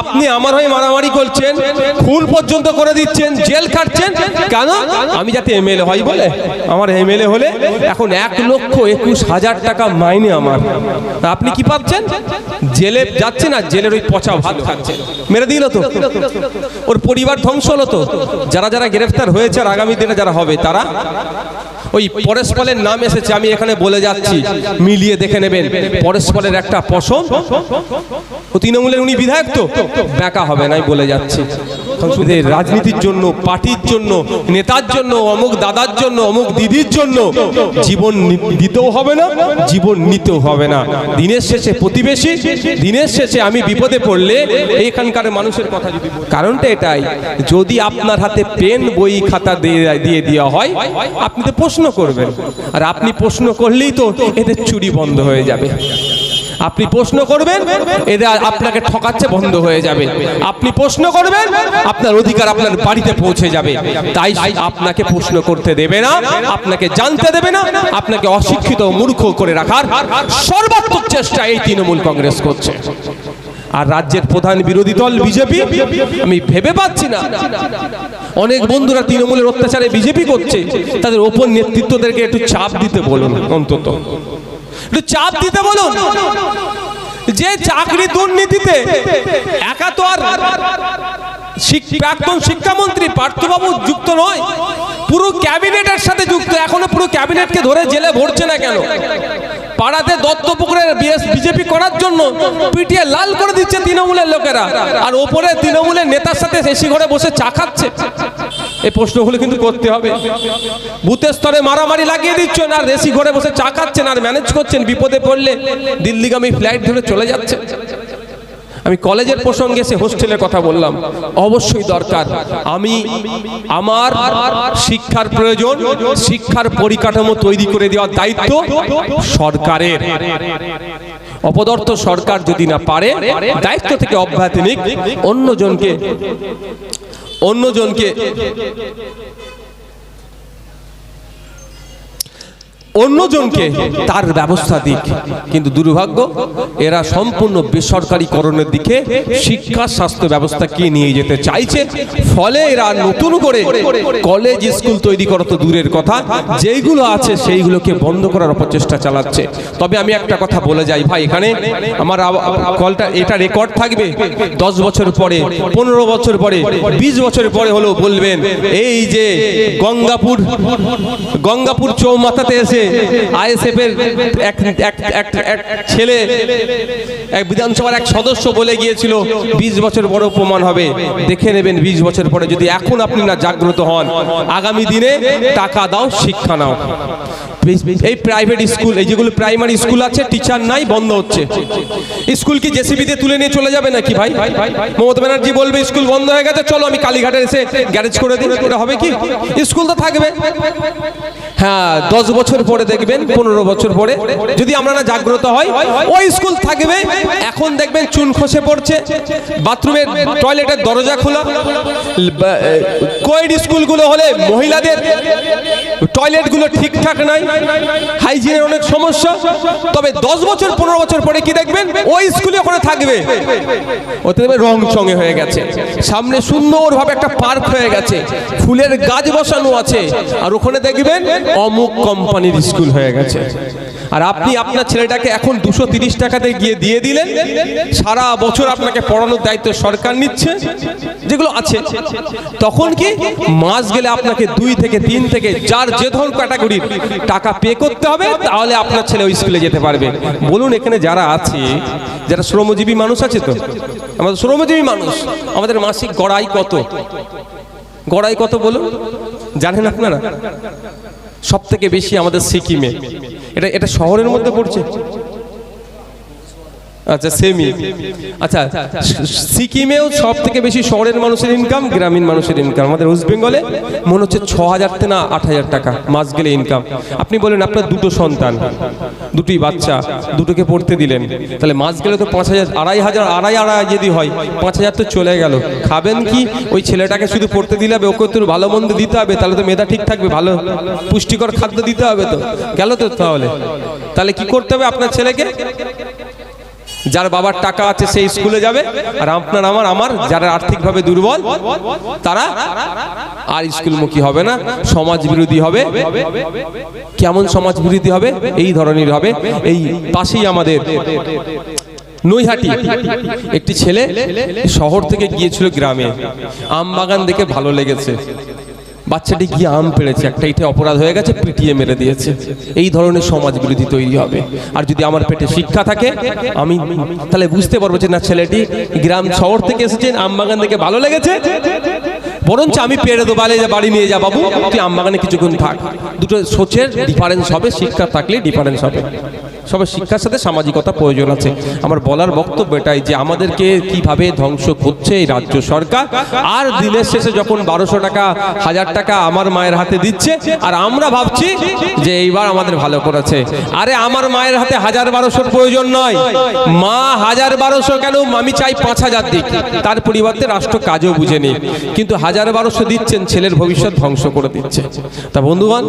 আপনি আমার হয়ে মারামারি করছেন, খুন পর্যন্ত করে দিচ্ছেন, জেল খাটছেন, কেন? আমি যাতে এমএলএ হয় বলে। আমার এমএলএ হলে এখন এক লক্ষ একুশ হাজার টাকা মাইনে আমার। আপনি কি পাচ্ছেন জেলে যাচ্ছে না, জেলের ওই পচা ভাত খাচ্ছে। মেরে দিল তো। ওর পরিবার ধ্বংস হলো তো। যারা যারা গ্রেফতার হয়েছে আর আগামী দিনে যারা হবে, তারা? ওই পরস্পরের নাম এসেছে, আমি এখানে বলে যাচ্ছি। মিলিয়ে দেখে নেবেন। পরস্পরের একটা পশম। তৃণমূলের উনি বিধায়ক তো? ব্যাকা হবে নাই বলে যাচ্ছি। সংসদের রাজনীতির জন্য পার্টির জন্য নেতার জন্য অমুক দাদার জন্য অমুক দিদির জন্য জীবন দিতেও হবে না জীবন নিতেও হবে না। দিনের শেষে প্রতিবেশী দিনের শেষে আমি বিপদে পড়লে এইখানকার মানুষের কথা যদি কারণটা এটাই যদি আপনার হাতে পেন বই খাতা দিয়ে দিয়ে দেওয়া হয় আপনি তো প্রশ্ন করবেন। আর আপনি প্রশ্ন করলেই তো এদের চুরি বন্ধ হয়ে যাবে। আপনি প্রশ্ন করবেন এরা আপনাকে ঠকাচ্ছে, বন্ধ হয়ে যাবে। আপনি প্রশ্ন করবেন, আপনার অধিকার আপনার বাড়িতে পৌঁছে যাবে। তাই আপনাকে প্রশ্ন করতে দেবে না, আপনাকে জানতে দেবে না, আপনাকে অশিক্ষিত মূর্খ করে রাখার সর্বাত্মক চেষ্টা এই তৃণমূল কংগ্রেস করছে। আর রাজ্যের প্রধান বিরোধী দল বিজেপি, আমি ভেবে পাচ্ছি না। অনেক বন্ধুরা তৃণমূলের অত্যাচারে বিজেপি করছে। তাদের ওপর নেতৃত্বদেরকে একটু চাপ দিতে বলুন, অন্তত। একটু চাপ দিতে বলুন। যে চাকরি দুর্নীতিতে একা তো আর প্রাক্তন শিক্ষামন্ত্রী পার্থবাবু যুক্ত নয়। পুরো ক্যাবিনেটের সাথে যুক্ত। এখনও পুরো ক্যাবিনেটকে ধরে জেলে ভরছে না কেন? পাড়াতে দত্তপুকুরের বিজেপি করার জন্য পিটিয়ে লাল করে দিচ্ছে তৃণমূলের লোকেরা। আর ওপরে তৃণমূলের নেতার সাথে এসি ঘরে বসে চা খাচ্ছে। এই প্রশ্নগুলো কিন্তু করতে হবে। বুথের স্তরে মারামারি লাগিয়ে দিচ্ছেন, আর এসি ঘরে বসে চা খাচ্ছেন, আর ম্যানেজ করছেন। বিপদে পড়লে দিল্লিগামী ফ্লাইট ধরে চলে যাচ্ছে। আমি কলেজের প্রসঙ্গে সে হোস্টেলের কথা বললাম। অবশ্যই দরকার। আমি আমার শিক্ষার প্রয়োজন শিক্ষার পরিকাঠামো তৈরি করে দেওয়ার দায়িত্ব সরকারের। অপদর্থ সরকার যদি না পারে দায়িত্ব থেকে অব্যাহতি নিক। অন্যজনকে অন্যজনকে অন্যজনকে তার ব্যবস্থা দিক। কিন্তু দুর্ভাগ্য, এরা সম্পূর্ণ বেসরকারীকরণের দিকে শিক্ষা, স্বাস্থ্য ব্যবস্থা ব্যবস্থাকে নিয়ে যেতে চাইছে? ফলে এরা নতুন করে কলেজ, স্কুল তৈরি করা তো দূরের কথা। যেইগুলো আছে সেইগুলোকে বন্ধ করার অপচেষ্টা চালাচ্ছে। তবে আমি একটা কথা বলে যাই ভাই এখানে। আমার কলটা, এটা রেকর্ড থাকবে। দশ বছর পরে, পনেরো বছর পরে, বিশ বছর পরে হলেও বলবেন, এই যে গঙ্গাপুর গঙ্গাপুর চৌমাথাতে এসে আইএসএফ ছেলে, এক বিধানসভার এক সদস্য বলে গিয়েছিল, বিশ বছর বড় প্রমাণ হবে। দেখে নেবেন বিশ বছর পরে যদি এখন আপনি না জাগ্রত হন, আগামী দিনে টাকা দাও, শিক্ষা নাও। এই প্রাইভেট স্কুল এই যেগুলো প্রাইমারি স্কুল আছে টিচার নাই, বন্ধ হচ্ছে। স্কুল কি জেসিবি দিয়ে তুলে নিয়ে চলে যাবে নাকি ভাই? মমতা ব্যানার্জি বলবে, স্কুল বন্ধ হয়ে গেছে, চলো আমি কালীঘাটে এসে গ্যারেজ করে দিই। হবে কি? স্কুল তো থাকবে। হ্যাঁ দশ বছর পরে দেখবেন, পনেরো বছর পরে যদি আমরা না জাগ্রত হয়, ওই স্কুল থাকবে। এখন দেখবেন চুন খসে পড়ছে। বাথরুমের টয়লেটের দরজা খোলা। কোয়েড স্কুলগুলো হলে মহিলাদের টয়লেটগুলো ঠিকঠাক নাই, হাইজিনের অনেক সমস্যা। তবে দশ বছর, পনেরো বছর পরে কি দেখবেন? ওই স্কুলে ওখানে থাকবে। ওতে রং চঙে হয়ে গেছে। সামনে সুন্দরভাবে একটা পার্ক হয়ে গেছে। ফুলের গাছ বসানো আছে। আর ওখানে দেখবেন অমুক কোম্পানির স্কুল হয়ে গেছে। আর আপনি আপনার ছেলেটাকে এখন দুশো তিরিশ টাকাতে গিয়ে দিয়ে দিলেন। সারা বছর আপনাকে পড়ানোর দায়িত্ব সরকার নিচ্ছে। যেগুলো আছে। তখন কি মাস গেলে আপনাকে দুই থেকে তিন থেকে যার যে ধরুন ক্যাটাগরির টাকা পে করতে হবে, তাহলে আপনার ছেলে ওই স্কুলে যেতে পারবে। বলুন, এখানে যারা আছে, যারা শ্রমজীবী মানুষ আছে তো? আমাদের শ্রমজীবী মানুষ, আমাদের মাসিক গড়াই কত? গড়াই কত বলুন? জানেন আপনারা? সব থেকে বেশি আমাদের সিকিমে। এটা এটা শহরের মধ্যে পড়ছে? আচ্ছা সেমি আচ্ছা সিকিমেও সব থেকে বেশি শহরের মানুষের ইনকাম গ্রামীণ মানুষের ইনকাম আমাদের ওয়েস্ট বেঙ্গলে মনে হচ্ছে ছ হাজার থেকে না আট হাজার টাকা মাস গেলে ইনকাম আপনি বলেন, আপনার দুটো সন্তান, দুটি বাচ্চা, দুটোকে পড়তে দিলেন। তাহলে মাস গেলে তো পাঁচ হাজার আড়াই হাজার, আড়াই আড়াই যদি হয় পাঁচ হাজার তো চলে গেল। খাবেন কি? ওই ছেলেটাকে শুধু পড়তে দিলে হবে, ওকে তো ভালো মন্দ দিতে হবে, তাহলে তো মেধা ঠিক থাকবে, ভালো, পুষ্টিকর খাদ্য দিতে হবে তো। গেল তো তাহলে। তাহলে কি করতে হবে আপনার ছেলেকে? যার বাবার টাকা আছে সেই স্কুলে যাবে, আর আপনার আমার আমার যারা আর্থিকভাবে দুর্বল, তারা আর স্কুলমুখী হবে না সমাজ বিরোধী হবে। কেমন সমাজ বিরোধী হবে? এই ধরনের হবে। এই পাশেই আমাদের নৈহাটি, একটি ছেলে শহর থেকে গিয়েছিল গ্রামে। আম বাগান দেখে ভালো লেগেছে। বাচ্চাটি গিয়ে আম পেড়েছে, একটা ইটে অপরাধ হয়ে গেছে, পিটিয়ে মেরে দিয়েছে। এই ধরনের সমাজ বিরোধী তৈরি হবে। আর যদি আমার পেটে শিক্ষা থাকে, আমি তাহলে বুঝতে পারব যে না, ছেলেটি গ্রাম শহর থেকে এসেছে, আম বাগান দেখে ভালো লেগেছে। বরঞ্চ আমি পেড়ে দেবো বাড়ি বাড়ি নিয়ে যা, বাবু, তুই আম বাগানে কিছুক্ষণ থাক। দুটো সোচের ডিফারেন্স হবে, শিক্ষা থাকলে ডিফারেন্স হবে। সবে শিক্ষার সাথে সামাজিকতা প্রয়োজন আছে। আমার বলার বক্তব্য এটাই যে আমাদেরকে কীভাবে ধ্বংস করছে এই রাজ্য সরকার। আর দিনের শেষে যখন বারোশো টাকা, হাজার টাকা আমার মায়ের হাতে দিচ্ছে, আর আমরা ভাবছি যে এইবার আমাদের ভালো করেছে। আরে আমার মায়ের হাতে হাজার বারোশোর প্রয়োজন নয়। মা হাজার বারোশো কেন? আমি চাই পাঁচ হাজার দিক। তার পরিবর্তে রাষ্ট্র কাজও বুঝে নিই কিন্তু হাজার বারোশো দিচ্ছেন, ছেলের ভবিষ্যৎ ধ্বংস করে দিচ্ছে। তা বন্ধুগণ,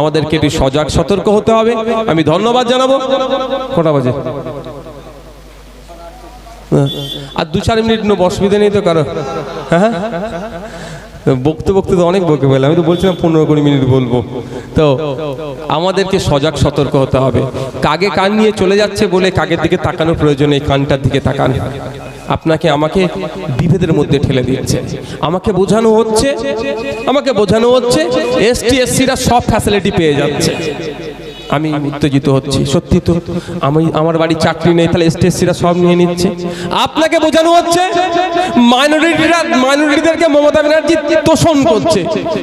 আমাদেরকে একটু সজাগ, সতর্ক হতে হবে। আমি ধন্যবাদ জানাব। কটা বাজে? হ্যাঁ। আর দু চার মিনিট নেব অসুবিধা নেই তো কারও। হ্যাঁ বকতে বকতে তো অনেক বকে ফেলে আমি তো বলছিলাম পনেরো কুড়ি মিনিট বলব। তো আমাদেরকে সজাগ সতর্ক হতে হবে। কাগে কান নিয়ে চলে যাচ্ছে বলে কাগের দিকে তাকানোর প্রয়োজন এই কানটার দিকে তাকান। আপনাকে আমাকে বিভেদের মধ্যে ঠেলে দিচ্ছে। আমাকে বোঝানো হচ্ছে, আমাকে বোঝানো হচ্ছে, এসটি, এসসিরা সব ফ্যাসিলিটি পেয়ে যাচ্ছে। আমি উত্তেজিত হচ্ছি। সত্যি তো, আমি আমার বাড়ি চাকরি নেই, তাহলে এসটিএসসিরা সব নিয়ে নিচ্ছে। আপনাকে বোঝানো হচ্ছে মাইনরিটিরা মাইনরিটিদেরকে মমতা ব্যানার্জি তোষণ করছে।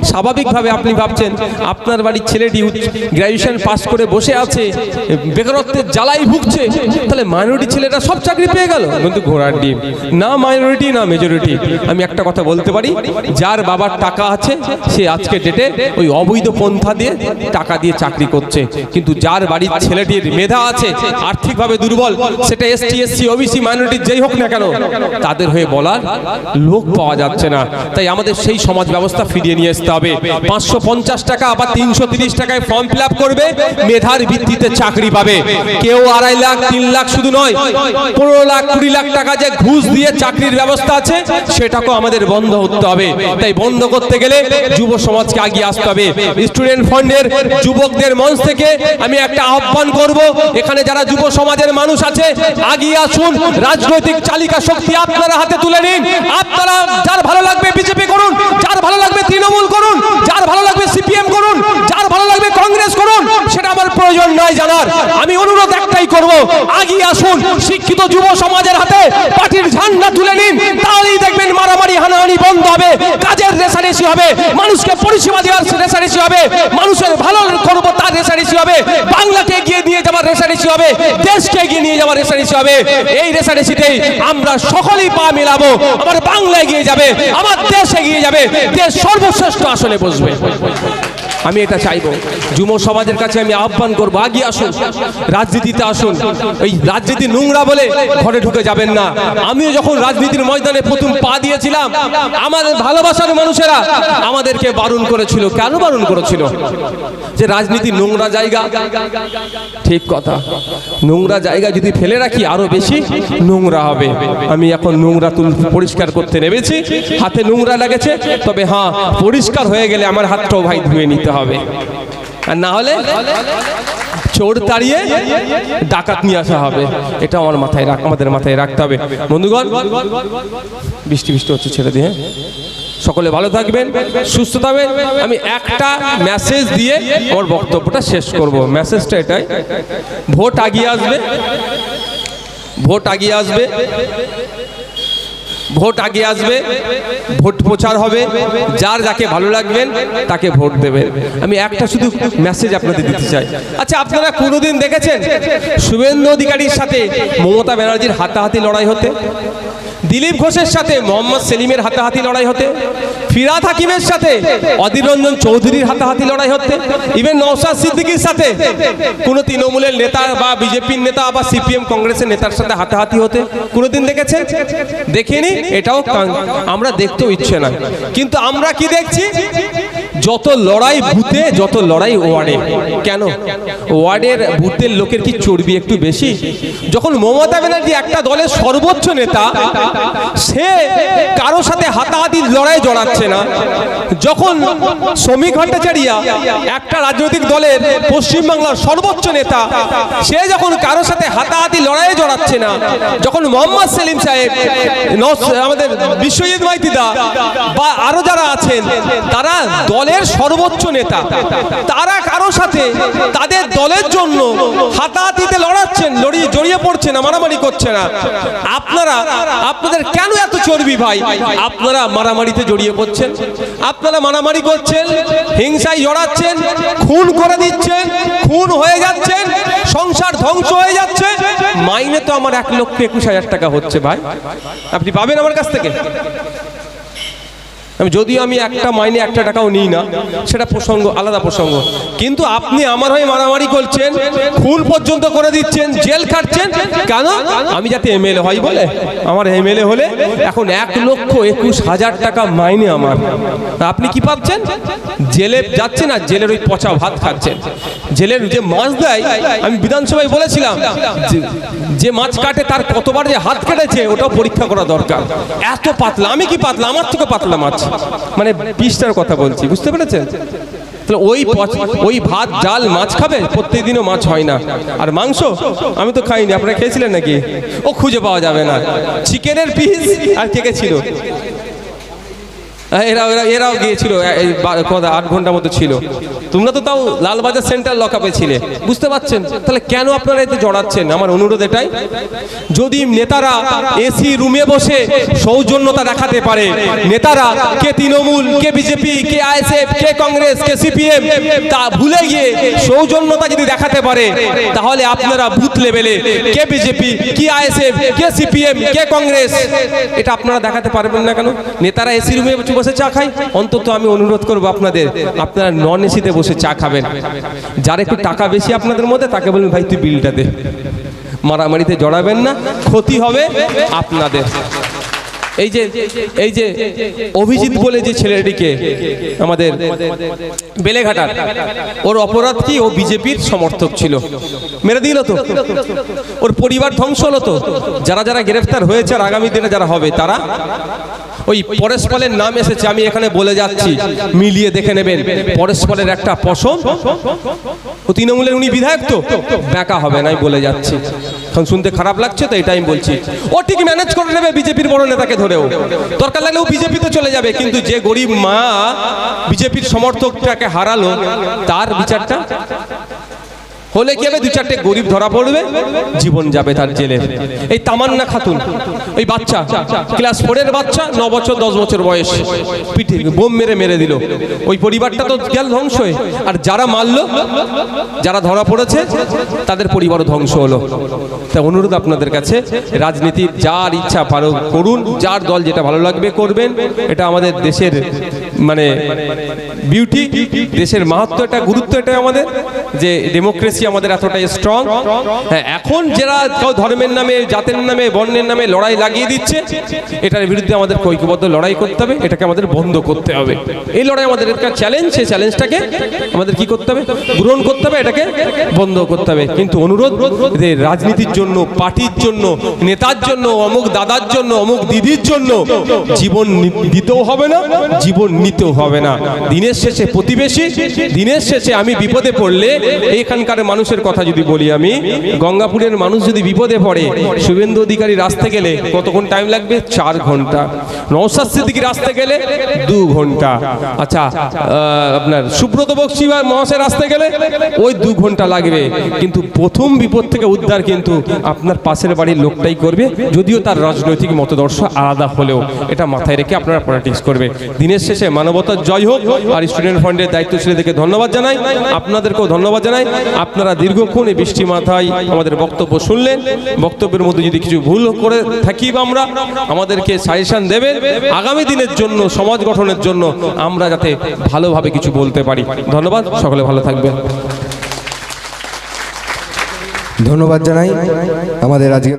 স্বাভাবিকভাবে আপনি ভাবছেন, আপনার বাড়ির ছেলেটি গ্র্যাজুয়েশন পাস করে বসে আছে বেকারত্বের জ্বালাই ভুগছে, তাহলে মাইনরিটি ছেলেরা সব চাকরি পেয়ে গেল। কিন্তু ঘোড়ার ডিম। না মাইনরিটি না মেজরিটি আমি একটা কথা বলতে পারি, যার বাবার টাকা আছে, সে আজকে ডেটে ওই অবৈধ পন্থা দিয়ে টাকা দিয়ে চাকরি করছে। কিন্তু যার বাড়ির ছেলেটির মেধা আছে, আর্থিকভাবে দুর্বল, সেটা এসটি এসসি ওবিসি মাইনরিটির যেই হোক না কেন, তাদের হয়ে বলার লোক পাওয়া যাচ্ছে না। তাই আমাদের সেই সমাজ ব্যবস্থা ফিরিয়ে নিয়ে আসতে হবে। পাঁচশো পঞ্চাশ টাকা বা তিনশো তিরিশ টাকায় ফর্ম ফিল করবে, মেধার ভিত্তিতে চাকরি পাবে। কেউ আড়াই লাখ, তিন লাখ শুধু নয়, পনেরো লাখ, কুড়ি লাখ টাকা যে ঘুষ দিয়ে চাকরির ব্যবস্থা আছে, সেটাকেও আমাদের বন্ধ করতে হবে। তাই বন্ধ করতে গেলে যুব সমাজকে আগিয়ে আসতে হবে। স্টুডেন্ট ফান্ডের যুবকদের মঞ্চ থেকে আমি একটা আহ্বান করব, এখানে যারা যুব সমাজের মানুষ আছে, আগিয়ে আসুন, রাজনৈতিক চালিকা শক্তি আপনারা হাতে তুলে নিন, আপনারা যার ভালো লাগবে বিজেপি করুন, যার ভালো লাগবে তৃণমূল করুন, যার ভালো লাগবে সিপিএম করুন, যার ভালো লাগবে কংগ্রেস করুন, সেটা আমার প্রয়োজন নয় জানার, আমি অনুরোধ একটাই করব, আগিয়ে আসুন, শিক্ষিত যুব সমাজের হাতে পার্টির ঝান্ডা তুলে নিন, তাহলেই দেখবেন মারামারি, হানাহানি বন্ধ হবে, কাজের রেশারেশি হবে, মানুষকে পরিষেবা দেওয়ার রেশারেশি হবে, মানুষের ভালো করব রেশারেশি হবে, বাংলাকে এগিয়ে নিয়ে যাওয়ার রেশারেশি হবে, দেশকে এগিয়ে নিয়ে যাওয়ার রেশারেশি হবে। এই রেশারেশিতেই আমরা সকলেই পা মেলাবো, আমার বাংলা এগিয়ে যাবে, আমার দেশ এগিয়ে যাবে, দেশ সর্বশ্রেষ্ঠ আসলে বসবে। আমি এটা চাইব। যুব সমাজের কাছে আমি আহ্বান করব, আগিয়ে আসুন, রাজনীতিতে আসুন। এই রাজনীতি নোংরা বলে ঘরে ঢুকে যাবেন না। আমিও যখন রাজনীতির ময়দানে প্রথম পা দিয়েছিলাম, আমার ভালোবাসার মানুষেরা আমাদেরকে বারণ করেছিল। কেন বারণ করেছিল? যে রাজনীতি নোংরা জায়গা। ঠিক কথা। নোংরা জায়গা যদি ফেলে রাখি, আরও বেশি নোংরা হবে। আমি এখন নোংরা তুল পরিষ্কার করতে নেমেছি। হাতে নোংরা লেগেছে, তবে হ্যাঁ পরিষ্কার হয়ে গেলে আমার হাতটাও ভাই ধুয়ে নিতে হবে। আর না হলে চোর তাড়িয়ে ডাকাত নিয়ে আসা হবে। এটা আমার মাথায় রাখ আমাদের মাথায় রাখতে হবে। বন্ধুগণ, বৃষ্টি বৃষ্টি হচ্ছে ছেড়ে দিয়ে? সকলে ভালো থাকবেন, সুস্থ থাকবেন। আমি একটা মেসেজ দিয়ে আমার বক্তব্যটা শেষ করব। মেসেজটা এটাই। ভোট আগিয়ে আসবে। ভোট আগিয়ে আসবে। ভোট আগে আসবে, ভোট প্রচার হবে, যার যাকে ভালো লাগবেন তাকে ভোট দেবেন। আমি একটা শুধু মেসেজ আপনাদের দিতে চাই। আচ্ছা আপনারা কোনোদিন দেখেছেন শুভেন্দু অধিকারীর সাথে মমতা ব্যানার্জির হাতাহাতি লড়াই হতে? দিলীপ ঘোষের সাথে মোহাম্মদ সেলিমের হাতাহাতি লড়াই হতে, ফিরাদ হাকিমের সাথে অধীর রঞ্জন চৌধুরীর হাতাহাতি লড়াই হতে ইভেন নওশাদ সিদ্দিকির সাথে কোনো তৃণমূলের নেতা বা বিজেপির নেতা বা সিপিএম কংগ্রেসের নেতার সাথে হাতাহাতি হতে কোনোদিন দেখেছে? দেখিনি? এটাও আমরা দেখতেও ইচ্ছে না কিন্তু আমরা কি দেখছি? যত লড়াই বুথে যত লড়াই ওয়ার্ডে। কেন? ওয়ার্ডের বুথের লোকের কি চর্বি একটু বেশি? যখন মমতা ব্যানার্জি একটা দলের সর্বোচ্চ নেতা, সে কারও সাথে হাতাহাতি লড়াই জড়াচ্ছে না। যখন শ্রমিক ভট্টাচারিয়া একটা রাজনৈতিক দলের পশ্চিমবাংলার সর্বোচ্চ নেতা, সে যখন কারও সাথে হাতাহাতি লড়াইয়ে জড়াচ্ছে না, যখন মোহাম্মদ সেলিম সাহেব আমাদের বিশ্বজিৎ মাইতিদা বা আরও যারা আছেন, তারা দলের সর্বোচ্চ নেতা। তারা কারও সাথে তাদের দলের জন্য হাতাহাতিতে লড়াচ্ছেন, লড়িয়ে জড়িয়ে পড়ছে না মারামারি করছে না। আপনারা, আপনাদের কেন এত চর্বি ভাই? আপনারা মারামারিতে জড়িয়ে পড়ছেন, আপনারা মারামারি করছেন, হিংসায় জড়াচ্ছেন, খুন করে দিচ্ছেন, খুন হয়ে যাচ্ছেন, সংসার ধ্বংস হয়ে যাচ্ছে। মাইনে তো আমার এক লক্ষ একুশ হাজার টাকা হচ্ছে ভাই। আপনি পাবেন আমার কাছ থেকে? যদিও আমি একটা মাইনে একটা টাকাও নিই না, সেটা প্রসঙ্গ, আলাদা প্রসঙ্গ। কিন্তু আপনি আমার হয়ে মারামারি করছেন, খুন পর্যন্ত করে দিচ্ছেন, জেল খাটছেন, কেন? আমি যাতে এমএলএ হয় বলে। আমার এমএলএ হলে এখন এক লক্ষ একুশ হাজার টাকা মাইনে আমার। আপনি কি পাচ্ছেন জেলে যাচ্ছেন আর জেলের ওই পচা ভাত খাচ্ছেন। জেলের যে মাছ দেয়, আমি বিধানসভায় বলেছিলাম যে মাছ কাটে তার কতবার যে হাত কেটেছে, ওটাও পরীক্ষা করা দরকার। এত পাতলা, আমি কি পাতলা? আমার থেকে পাতলা মাছ। মানে পিসটার কথা বলছি, বুঝতে পেরেছেন? তাহলে ওই ওই ভাত, ডাল, মাছ খাবে? প্রত্যেক দিনও মাছ হয় না। আর মাংস? আমি তো খাইনি, আপনারা খেয়েছিলেন নাকি? ও খুঁজে পাওয়া যাবে না। চিকেনের পিস আর কে কে ছিল? এরা এরা এরাও গিয়েছিল আট ঘণ্টার মতো ছিল। তোমরা তো তাও লালবাজার সেন্টার লকআপে ছিলে। বুঝতে পারছেন? তাহলে কেন আপনারা এতে জড়াচ্ছেন? আমার অনুরোধ এটাই। যদি নেতারা এসি রুমে বসে সৌজন্যতা দেখাতে পারে, নেতারা কে তৃণমূল, কে বিজেপি কে আইএসএফ কে কংগ্রেস, কে সিপিএম তা ভুলে গিয়ে সৌজন্যতা যদি দেখাতে পারে, তাহলে আপনারা বুথ লেভেলে কে বিজেপি কি আইএসএফ কে সিপিএম কে কংগ্রেস, এটা আপনারা দেখাতে পারবেন না কেন? নেতারা এসি রুমে বসে চা খায় অন্তত আমি অনুরোধ করব আপনাদের, আপনারা নন এসিতে বসে চা খাবেন। যার একটু টাকা বেশি আপনাদের মধ্যে, তাকে বলবেন, ভাই, তুই বিলটা দে। মারামারিতে জড়াবেন না, ক্ষতি হবে আপনাদের। এই যে এই যে অভিজিৎ বলে যে ছেলেটিকে আমাদের বেলেঘাটার, ওর অপরাধ কি? ও বিজেপির সমর্থক ছিল। মেরে দিল তো। ওর পরিবার ধ্বংস হলো তো। যারা যারা গ্রেফতার হয়েছে আর আগামী দিনে যারা হবে, তারা ওই পরস্পরের নাম এসেছে, আমি এখানে বলে যাচ্ছি। মিলিয়ে দেখে নেবেন। পরস্পরের একটা পশম। তৃণমূলের উনি বিধায়ক তো? ব্যাকা হবে না বলে যাচ্ছি। এখন শুনতে খারাপ লাগছে, তো এটাই আমি বলছি। ও ঠিক ম্যানেজ করে নেবে বিজেপির বড় নেতাকে ধরেও। দরকার লাগলে ও বিজেপিতে চলে যাবে, কিন্তু যে গরিব মা বিজেপির সমর্থকটাকে হারালো, তার বিচারটা হলে কি হবে? দু চারটে গরিব ধরা পড়বে? জীবন যাবে তার জেলে। এই তামান্না খাতুন ওই বাচ্চা, ক্লাস ফোরের বাচ্চা, ন বছর, দশ বছর বয়স। পিঠে বোম মেরে মেরে দিল। ওই পরিবারটা তো গেল ধ্বংস হয়ে। আর যারা মারলো, যারা ধরা পড়েছে, তাদের পরিবারও ধ্বংস হলো। তা অনুরোধ আপনাদের কাছে, রাজনীতির যার ইচ্ছা পারো করুন, যার দল যেটা ভালো লাগবে করবেন, এটা আমাদের দেশের মানে বিউটি দেশের মাহাত্ম এটা গুরুত্ব এটাই আমাদের, যে ডেমোক্রেসি আমাদের এতটাই স্ট্রং হ্যাঁ এখন যারা কেউ ধর্মের নামে, জাতের নামে, বর্ণের নামে লড়াই লাগিয়ে দিচ্ছে, এটার বিরুদ্ধে আমাদের ঐক্যবদ্ধ লড়াই করতে হবে, এটাকে আমাদের বন্ধ করতে হবে। এই লড়াই আমাদের একটা চ্যালেঞ্জ সেই চ্যালেঞ্জটাকে আমাদের কি করতে হবে? গ্রহণ করতে হবে, এটাকে বন্ধ করতে হবে। কিন্তু অনুরোধ, যে রাজনীতির জন্য, পার্টির জন্য, নেতার জন্য, অমুক দাদার জন্য, অমুক দিদির জন্য, জীবন দিতেও হবে না, জীবন নিতেও হবে না। দিনের শেষে প্রতিবেশী দিনের শেষে আমি বিপদে পড়লে এইখানকার মানুষের কথা যদি বলি আমি গঙ্গাপুরের মানুষ যদি বিপদে পড়ে শুভেন্দু অধিকারী রাস্তা গেলে কতক্ষণ টাইম লাগবে? চার ঘণ্টা। নৌসাদ সিদ্দিকি রাস্তা গেলে দু ঘণ্টা। আচ্ছা আপনার সুব্রত বক্সি বা মহাশয় রাস্তা গেলে ওই দু ঘণ্টা লাগবে। কিন্তু প্রথম বিপদ থেকে উদ্ধার কিন্তু আপনার পাশের বাড়ির লোকটাই করবে। যদিও তার রাজনৈতিক মতদর্শ আলাদা হলেও এটা মাথায় রেখে আপনারা পলিটিক্স করবে। দিনের শেষে মানবতার জয় হোক, আর স্টুডেন্ট ফান্ডের দায়িত্বশীলদেরকে ধন্যবাদ জানাই। আপনাদেরকেও ধন্যবাদ জানাই। আপনারা দীর্ঘক্ষণ এই বৃষ্টি মাথায় আমাদের বক্তব্য শুনলেন। বক্তব্যের মধ্যে যদি কিছু ভুল করে থাকি বা আমরা, আমাদেরকে সাজেশন দেবেন। আগামী দিনের জন্য, সমাজ গঠনের জন্য আমরা যাতে ভালোভাবে কিছু বলতে পারি। ধন্যবাদ, সকলে ভালো থাকবেন। ধন্যবাদ জানাই। আমাদের আজকে